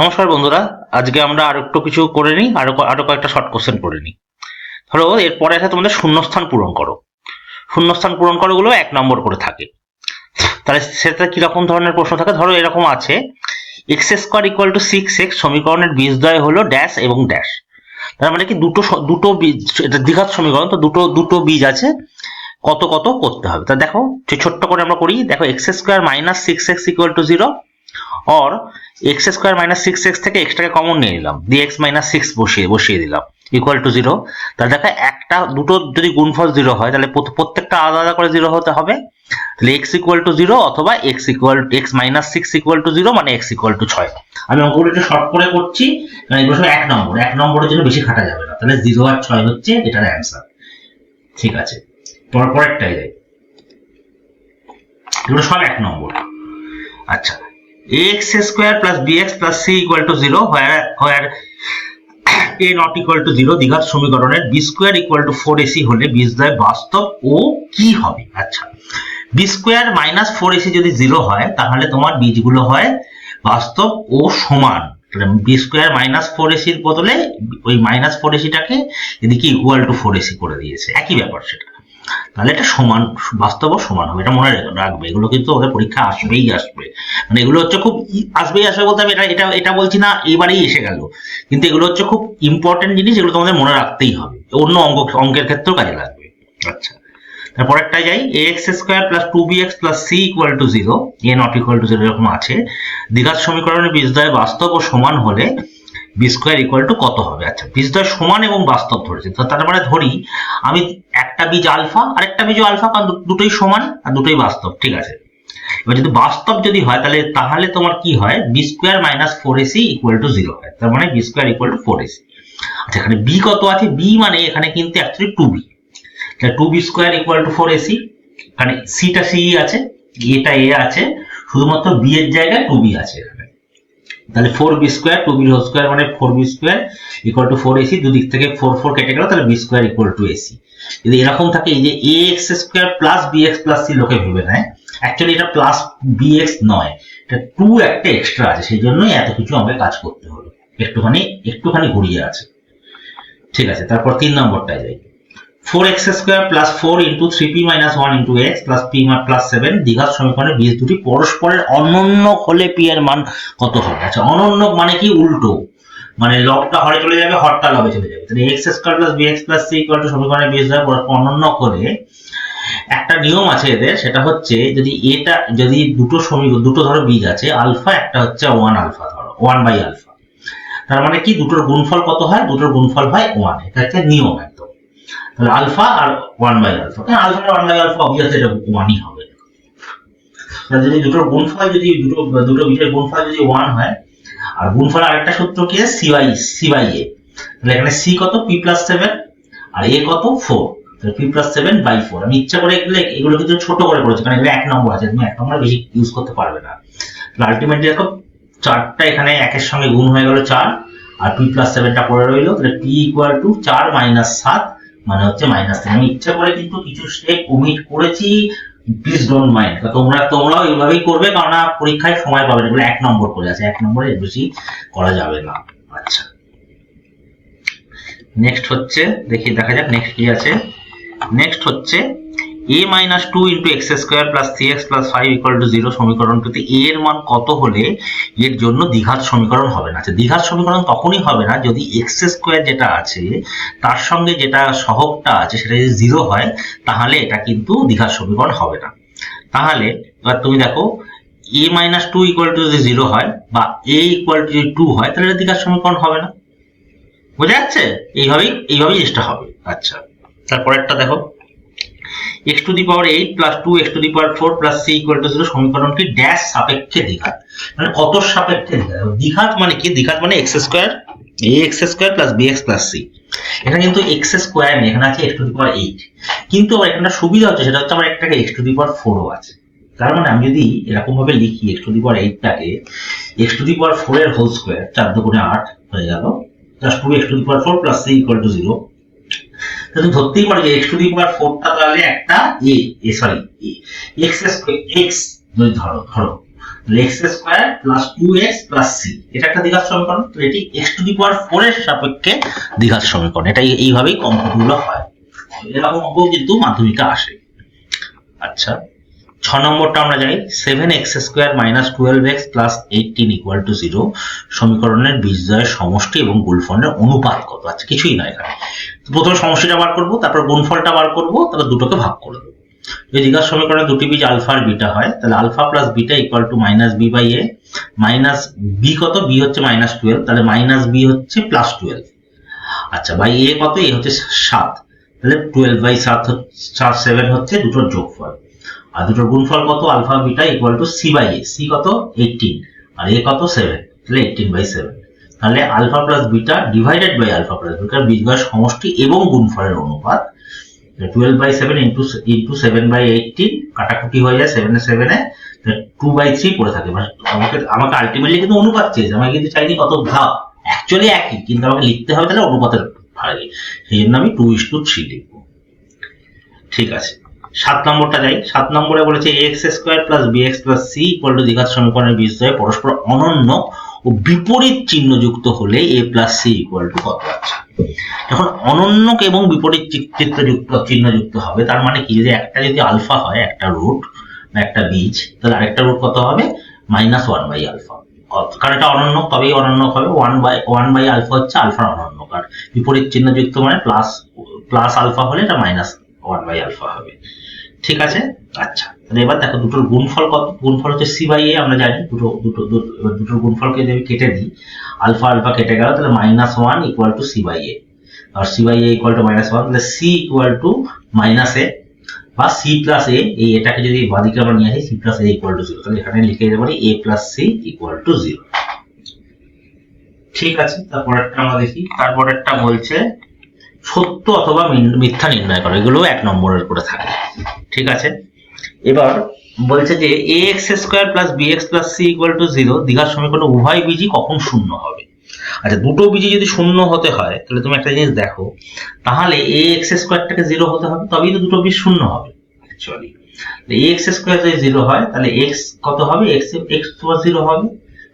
নমস্কার বন্ধুরা, আজকে আমরা আরও একটু কিছু করে নিই, আরও আরও কয়েকটা শর্ট কোশ্চেন করে নিই। ধরো, এরপরে আছে তোমাদের শূন্যস্থান পূরণ করো। শূন্যস্থান পূরণ করো গুলো এক নম্বর করে থাকে। তাহলে সেটা কীরকম ধরনের প্রশ্ন থাকে? ধরো, এরকম আছে x square equal to six x সমীকরণের বীজদ্বয় হলো ড্যাশ এবং ড্যাশ তার মানে কি দুটো দুটো বীজ, এটা দ্বিঘাত সমীকরণ, তো দুটো দুটো বীজ আছে, কত কত করতে হবে। তা দেখো ছোট্ট করে আমরা করি, দেখো x square minus six x equal to zero or x square minus six x থেকে এক্সটাকে কমন নিয়ে নিলাম। দিয়ে এক্স মাইনাস সিক্স বসিয়ে বসিয়ে দিলাম। ইকুয়াল টু জিরো তাহলে দেখো, একটা, দুটো যদি গুণফল জিরো হয়, তাহলে প্রত- প্রত্যেকটা আলাদা আলাদা করে জিরো হতে হবে। তাহলে এক্স ইকুয়াল টু জিরো অথবা x equal x minus six equal to zero মানে এক্স ইকুয়াল টু ছয়। আমি অঙ্কগুলো একটু শর্ট করে করছি এগুলো সব এক নম্বর। এক নম্বরের জন্য বেশি খাটা যাবে না। তাহলে জিরো আর ছয় হচ্ছে এটার অ্যান্সার ঠিক আছে? পর, পরেরটাই যাই এগুলো সব এক নম্বর। আচ্ছা। Ax square plus bx plus c equal to 0 where where a not equal to 0 দ্বিঘাত সমীকরণের b square equal to 4ac হলে বীজদ্বয় বাস্তব ও কি হবে আচ্ছা b square minus 4ac যদি 0 হয় তাহলে তোমার বীজগুলো হয় বাস্তব ও সমান b square minus 4ac এর বদলে ওই minus 4ac টাকে এদিকে equal to 4ac করে দিয়েছে একই ব্যাপার সেটা তাহলে এটা সমান বাস্তব সমান হবে, এটা মনে রাখবে। এগুলো কিন্তু ওদের পরীক্ষা আসবেই আসবে। মানে এগুলো হচ্ছে খুব আসবেই আসবে বলতে আমি এটা এটা এটা বলছি না, এবারেই এসে গেল। কিন্তু এগুলো হচ্ছে খুব ইম্পর্টেন্ট জিনিস, এগুলো তোমাদের মনে রাখতেই হবে। অন্য অঙ্ক অঙ্কের ক্ষেত্রেও কাজে লাগবে। আচ্ছা। তারপরেরটা যাই a x square plus two b x plus c equal to zero a not equal to zero এরকম আছে। দ্বিঘাত সমীকরণের বীজদ্বয় বাস্তব ও সমান হলে বি স্কোয়ার ইকুয়াল টু কত হবে? আচ্ছা বীজদ্বয় সমান এবং বাস্তব ধরেছে। তার মানে ধরি, আমি একটা বীজ আলফা আর একটা বীজ আলফা, কারণ দুটোই সমান আর দুটোই বাস্তব, ঠিক আছে? এবার যদি বাস্তব যদি হয়, তাহলে তাহলে তোমার কি হয়? B square minus four ac equal to zero হয়। তার মানে b square equal to four ac আচ্ছা এখানে বি কত আছে? বি মানে এখানে কিন্তু actually two b two b square equal to four ac এখানে সিটা সি আছে এটা এ আছে, শুধুমাত্র বি এর জায়গায় টু বি আছে। তাহলে four b square two b whole square মানে four b square equal to four ac দুদিক থেকে ফোর ফোর কেটে গেল, তাহলে b square equal to ac যদি এরকম থাকে, এই যে a x square plus b x plus c লোকে ভেবে নেয় অ্যাকচুয়ালি এটা প্লাস বি এক্স নয়, এটা টু একটা এক্সট্রা আছে, সেই জন্যই এত কিছু আমাকে কাজ করতে হলো। একটুখানি একটুখানি ঘুরিয়ে আছে। ঠিক আছে, তারপর তিন নম্বরটায় যাই। Four x square plus four into three p minus one into x plus p plus seven দ্বিঘাত সমীকরণের বীজ দুটি পরস্পরের অনন্য হলে পি এর মান কত হবে? আচ্ছা অনন্য মানে কি? উল্টো। মানে লবটা হরে চলে যাবে হরটা লবে চলে যাবে। তাহলে x square plus b plus c equal to সমীকরণের বীজ হয় পরস্পর অনন্য করে একটা নিয়ম আছে এদের, সেটা হচ্ছে যদি এটা, যদি দুটো সমীকরণ দুটো ধরো বীজ আছে, আলফা, একটা হচ্ছে ওয়ান আলফা ধরো ওয়ান বাই আলফা তার মানে কি? দুটোর গুণফল কত হয়? দুটোর গুণফল হয় ওয়ান এটা হচ্ছে নিয়ম। তাহলে আলফা আর ওয়ান বাই আলফা। কারণ আলফা আর ওয়ান বাই আলফা অবভিয়াসলি এটা ওয়ানই হবে। তাহলে যদি দুটোর গুণফল যদি দুটো দুটো বিষয়ের গুণফল যদি ওয়ান হয়, আর গুণফল আরেকটা সূত্র কি? C by c by a তাহলে এখানে সি কত? পি প্লাস সেভেন আর এ কত? ফোর তাহলে p plus seven by four আমি ইচ্ছা করে এগুলো এগুলো কিন্তু ছোট করে করেছি, কারণ এগুলো এক নম্বর আছে, তুমি এক নম্বর বেশি ইউজ করতে পারবে না। তাহলে আলটিমেটলি দেখো, চারটা এখানে একের সঙ্গে গুণ হয়ে গেল চার, আর পি প্লাস সেভেনটা পড়ে রইল। তাহলে পি ইকুয়াল টু চার মাইনাস সাত মানে হচ্ছে মাইনাস থ্রি আমি ইচ্ছা করে কিন্তু কিছু স্টেপ ওমিট করেছি প্লিজ ডোন্ট মাইন্ড তোমরা, তোমরাও এইভাবেই করবে কারণ পরীক্ষায় সময় পাবে এগুলো এক নম্বর করে আছে, এক নম্বরে এর বেশি করা যাবে না। আচ্ছা। নেক্সট হচ্ছে, দেখি, দেখা যাক নেক্সট কি আছে। নেক্সট হচ্ছে a minus two into x square plus three x plus five equal to zero সমীকরণটিতে a এর মান কত হলে এর জন্য দ্বিঘাত সমীকরণ হবে না? আচ্ছা দ্বিঘাত সমীকরণ তখনই হবে না যদি এক্স স্কোয়ার যেটা আছে, তার সঙ্গে যেটা সহগটা আছে, সেটা যদি জিরো হয়, তাহলে এটা কিন্তু দ্বিঘাত সমীকরণ হবে না। তাহলে, এবার তুমি দেখো, a minus two equal to যদি জিরো হয় বা a ইকুয়াল টু যদি টু হয়, তাহলে এটা দ্বিঘাত সমীকরণ হবে না। বোঝা যাচ্ছে? এইভাবেই এইভাবেই জিনিসটা হবে। আচ্ছা তারপরেরটা দেখো। X to the power eight plus two x to the power four plus c equal to zero সমীকরণটি ড্যাশ সাপেক্ষে দ্বিঘাত মানে কত সাপেক্ষে দ্বিঘাত মানে কি? দ্বিঘাত মানে x square a x square plus b x plus c এখানে কিন্তু এক্স স্কোয়ার নেই, এখানে আছে x to the power eight কিন্তু আমার এখানে সুবিধা হচ্ছে, সেটা হচ্ছে আমার একটাকে এক্স টু দি পাওয়ার ফোরও আছে। তার মানে আমি যদি এরকম ভাবে লিখি x to the power এইটটাকে x to the power four whole square চার দুগুণে আট হয়ে গেল plus two x to the power four plus c equal to zero তাহলে ধরতেই পারো যে এক্স টু দি পাওয়ার ফোরটা তাহলে একটা a a sorry x x যদি ধরো ধরো x square plus two x plus c এটা একটা দ্বিঘাত সমীকরণ, তো এটি x to the power four এর সাপেক্ষে দ্বিঘাত সমীকরণ, এটা এই- এইভাবেই কম্পিউটারগুলো হয়। এরকম অঙ্ক কিন্তু মাধ্যমিকে আসে। আচ্ছা ছ নম্বরটা আমরা যাই seven x square minus twelve x plus eighteen equal to zero সমীকরণের বীজদ্বয়ের সমষ্টি এবং গুণফলের অনুপাত কত? আচ্ছা কিছুই নয় এখানে। প্রথমে সমষ্টিটা বার করব, তারপর গুণফলটা বার করব, তারপর দুটোকে ভাগ করে দেবো। যদি দ্বিঘাত সমীকরণে দুটি বীজ আলফা আর বিটা হয়, তাহলে alpha plus beta equal to minus b by a minus b কত? বি হচ্ছে মাইনাস টুয়েলভ তাহলে মাইনাস বি হচ্ছে প্লাস টুয়েলভ আচ্ছা বাই এ কত? এ হচ্ছে সাত। তাহলে টুয়েলভ বাই সাত চার সেভেন হচ্ছে দুটোর যোগফল। আর দুটোর গুণফল কত? Alpha beta equal to c by a c কত? এইটিন আর এ কত? সেভেন তাহলে এইটিন বাই সেভেন তাহলে alpha plus beta divided by alpha plus beta বীজগয়ের সমষ্টি এবং গুণফলের অনুপাত। Twelve by seven into into seven by eighteen কাটাকুটি হয়ে যায় সেভেনে সেভেনে টু বাই থ্রি পড়ে থাকে। মানে আমাকে আমাকে আলটিমেটলি কিন্তু অনুপাত চেয়েছে। আমাকে কিন্তু চাইনি কত? ভাগ অ্যাকচুয়ালি একই, কিন্তু আমাকে লিখতে হবে তাহলে অনুপাতের ভাগে সেই জন্য আমি টু ইস টু থ্রি লিখব। ঠিক আছে। সাত নম্বরটা যাই। সাত নম্বরে বলেছে x square plus b x plus c equal to দ্বিঘাত সমীকরণের বীজদ্বয় পরস্পর অনন্য ও বিপরীত চিহ্নযুক্ত হলে a plus c equal to কত আছে? যখন অনন্য এবং বিপরীত চি- চিত্রযুক্ত, চিহ্নযুক্ত হবে, তার মানে কি? যদি একটা যদি আলফা হয়, একটা রুট বা একটা বীজ, তাহলে আরেকটা রুট কত হবে? মাইনাস ওয়ান বাই আলফা কারণ এটা অনন্য তবেই অনন্য হবে। One by one by alpha হচ্ছে আলফার অনন্য কারণ বিপরীত চিহ্নযুক্ত মানে প্লাস প্লাস আলফা হলে এটা মাইনাস ওয়ান বাই আলফা হবে। ঠিক আছে? আচ্ছা তাহলে এবার দেখো দুটোর গুণফল কত? গুণফল হচ্ছে সি বাই এ আমরা জানি দুটো দুটো দুটোর গুণফলকে যদি কেটে দিই, আলফা আলফা কেটে গেল, তাহলে minus one equal to c by a R c by a equal to minus one তাহলে c equal to minus a বা সি প্লাস এ এই এটাকে যদি বাদিকে আমরা নিয়ে আসি c plus a equal to zero তাহলে এখানে লিখে দিতে পারি a plus c equal to zero ঠিক আছে, তারপরেরটা আমরা দেখি, তারপরেরটা বলছে সত্য অথবা মিথ্যা নির্ণয় করো এগুলো এক নম্বরের করে থাকে। ঠিক আছে? এবার বলছে যে a x square plus b x plus c equal to zero দীঘার সমীকরণে উভয় বীজই কখন শূন্য হবে? আচ্ছা দুটো বীজই যদি শূন্য হতে হয়, তাহলে তুমি একটা জিনিস দেখো, তাহলে এ এক্স স্কোয়ারটাকে জিরো হতে হবে, তবেই তো দুটো বীজ শূন্য হবে অ্যাকচুয়ালি এক্স স্কোয়ার যদি জিরো হয়, তাহলে এক্স কত হবে? এক্স এক্স জিরো হবে।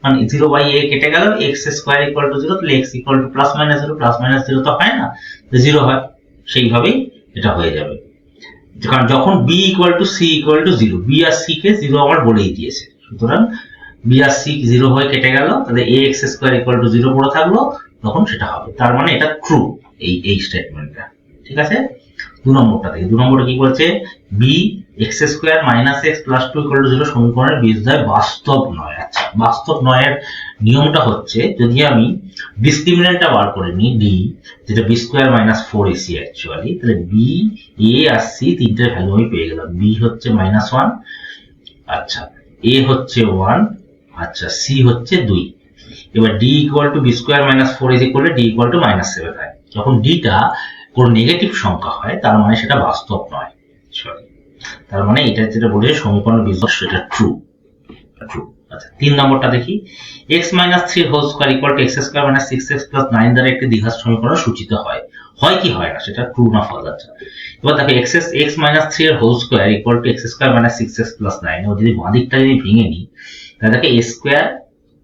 মানে জিরো বাই এ কেটে গেল x square equal to zero তাহলে x equal to plus minus zero plus minus zero তো হয় না। জিরো হয়, সেইভাবেই এটা হয়ে যাবে। কারণ যখন B equal to C equal to zero B R C কে জিরো আমার বলেই দিয়েছে। সুতরাং বি আর সি জিরো হয়ে কেটে গেল, তাহলে a x square equal to zero পড়ে থাকল, তখন সেটা হবে। তার মানে এটা ট্রু এই এই স্টেটমেন্টটা ঠিক আছে? দু নম্বরটা থেকে দু নম্বরে কি বলছে? B x square minus x plus two equal to zero সমীকরণের বীজদ্বয় বাস্তব নয়। আচ্ছা বাস্তব নয়ের নিয়মটা হচ্ছে, যদি আমি ডিসক্রিমিনেন্টটা বার করে নিই ডি যেটা b square minus four a c actually তাহলে বি এ আর সি তিনটের ভ্যালু আমি পেয়ে গেলাম। বি হচ্ছে মাইনাস ওয়ান আচ্ছা এ হচ্ছে ওয়ান আচ্ছা সি হচ্ছে দুই। এবার d equal to b square minus four a c করলে d equal to minus seven হয় যখন ডিটা কোনো নেগেটিভ সংখ্যা হয়, তার মানে সেটা বাস্তব নয়। সরি তার মানে এটা যেটা বলে সমীকরণ বিজয়, সেটা ট্রু ট্রু আচ্ছা তিন নম্বরটা দেখি। X minus three whole square equal to x square minus six x plus nine দ্বারা একটি দ্বিঘাত সমীকরণ সূচিত হয়। হয় কি হয় না, সেটা ট্রু না ফল আচ্ছা এবার দেখো x s x minus three এর whole square equal to x square minus six x plus nine এবার যদি বাঁ দিকটা যদি ভেঙে নিই, তাহলে দেখো a square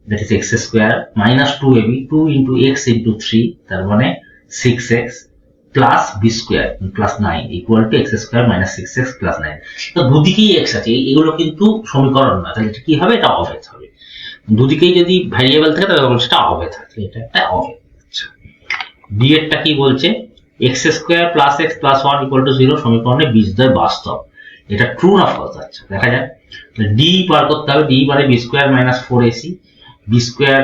that is x square minus two a b two into x into three তার মানে six x plus b square plus nine equal to x square minus six x plus nine তো দুদিকেই x আছে এগুলো কিন্তু সমীকরণ না তাহলে কি হবে? এটা অভেদ হবে। দুদিকেই যদি ভ্যারিয়েবল থাকে তাহলে সেটা অভেদ থাকে এটা একটা অভেদ। আচ্ছা। ডি এরটা কি বলছে? X square plus x plus one equal to zero সমীকরণে বীজদ্বয় বাস্তব। এটা ট্রু না ফলস আচ্ছা দেখা যাক। ডি বার করতে হবে ডি মানে b square minus four a c b square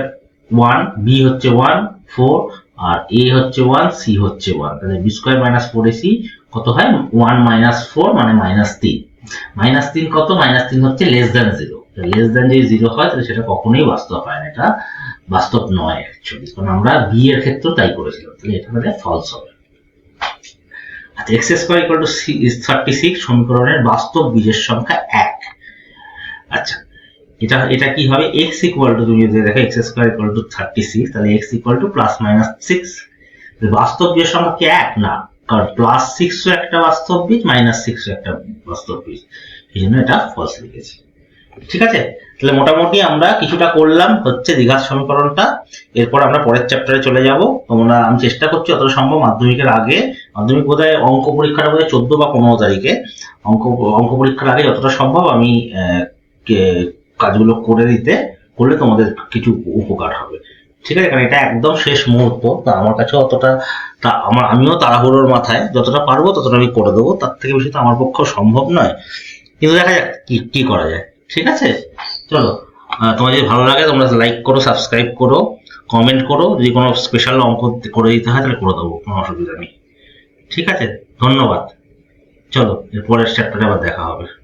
one b হচ্ছে ওয়ান ফোর আর এ হচ্ছে ওয়ান সি হচ্ছে ওয়ান তাহলে b square minus four a c কত হয়? ওয়ান মাইনাস ফোর মানে মাইনাস তিন মাইনাস তিন কত? মাইনাস তিন হচ্ছে less than zero less than যদি জিরো হয়, তাহলে সেটা কখনোই বাস্তব হয় না। এটা বাস্তব নয় অ্যাকচুয়ালি কারণ আমরা বি এর ক্ষেত্রেও তাই করেছিলাম। তাহলে এটা তাহলে ফলস হবে। আচ্ছা x square equal to thirty six সমীকরণের বাস্তব বীজের সংখ্যা এক। এটা এটা কি হবে? এক্স ইকুয়াল টু তুমি যদি দেখো x square equal to thirty six তাহলে x equal to plus minus six বাস্তব বীজের সংখ্যা কি এক? না, কারণ প্লাস সিক্সও একটা বাস্তব বীজ মাইনাস সিক্সও একটা বাস্তব বীজ। এই জন্য এটা ফলস লিখেছি। ঠিক আছে? তাহলে মোটামুটি আমরা কিছুটা করলাম, হচ্ছে দীঘার সমীকরণটা। এরপর আমরা পরের চ্যাপ্টারে চলে যাব। তোমরা, আমি চেষ্টা করছি, যতটা সম্ভব মাধ্যমিকের আগে, মাধ্যমিক বোধহয় অঙ্ক পরীক্ষাটা বোধহয় চোদ্দ বা পনেরো তারিখে। অঙ্ক অঙ্ক পরীক্ষার আগে যতটা সম্ভব আমি কাজগুলো করে দিতে, করলে তোমাদের কিছু উপকার হবে। ঠিক আছে? কারণ এটা একদম শেষ মুহূর্ত। তা আমার কাছে অতটা, তা আমার, আমিও তাড়াহুড়োর মাথায় যতটা পারব ততটা আমি করে দেবো। তার থেকে বেশি তো আমার পক্ষে সম্ভব নয়। কিন্তু দেখা যাক কি কি করা যায়। ঠিক আছে? চলো। তোমার যদি ভালো লাগে তোমরা লাইক করো সাবস্ক্রাইব করো কমেন্ট করো। যদি কোনো স্পেশাল অঙ্ক করে দিতে হয় তাহলে করে দেবো, কোনো অসুবিধা নেই। ঠিক আছে? ধন্যবাদ। চলো এর পরের চ্যাপ্টারে আবার দেখা হবে।